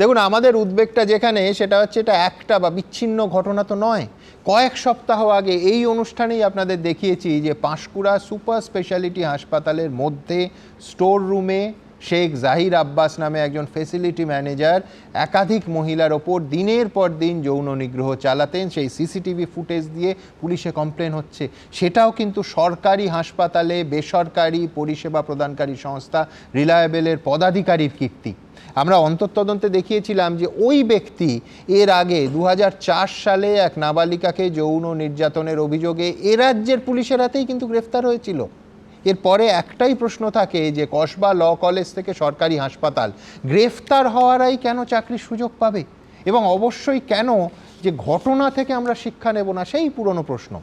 দেখুন, আমাদের উদ্বেগটা যেখানে, সেটা হচ্ছে এটা একটা বা বিচ্ছিন্ন ঘটনা তো নয়। কয়েক সপ্তাহ আগে এই অনুষ্ঠানেই আপনাদের দেখিয়েছি যে পাঁশকুড়া সুপার স্পেশালিটি হাসপাতালের মধ্যে স্টোর রুমে শেখ জাহির আব্বাস নামে একজন ফেসিলিটি ম্যানেজার একাধিক মহিলার ওপর দিনের পর দিন যৌন নিগ্রহ চালাতেন, সেই সিসিটিভি ফুটেজ দিয়ে পুলিশে কমপ্লেন হচ্ছে। সেটাও কিন্তু সরকারি হাসপাতালে বেসরকারি পরিষেবা প্রদানকারী সংস্থা রিলায়েবেলের পদাধিকারীর কীর্তি। আমরা অন্তর্তদন্তে দেখিয়েছিলাম যে ওই ব্যক্তি এর আগে দু হাজার চার সালে এক নাবালিকাকে যৌন নির্যাতনের অভিযোগে এ রাজ্যের পুলিশের হাতেই কিন্তু গ্রেফতার হয়েছিল। এরপরে একটাই প্রশ্ন থাকে যে কসবা ল কলেজ থেকে সরকারি হাসপাতাল গ্রেফতার হওয়ারাই কেন চাকরির সুযোগ পাবে? এবং অবশ্যই কেন যে ঘটনা থেকে আমরা শিক্ষা নেব না, সেই পুরনো প্রশ্ন।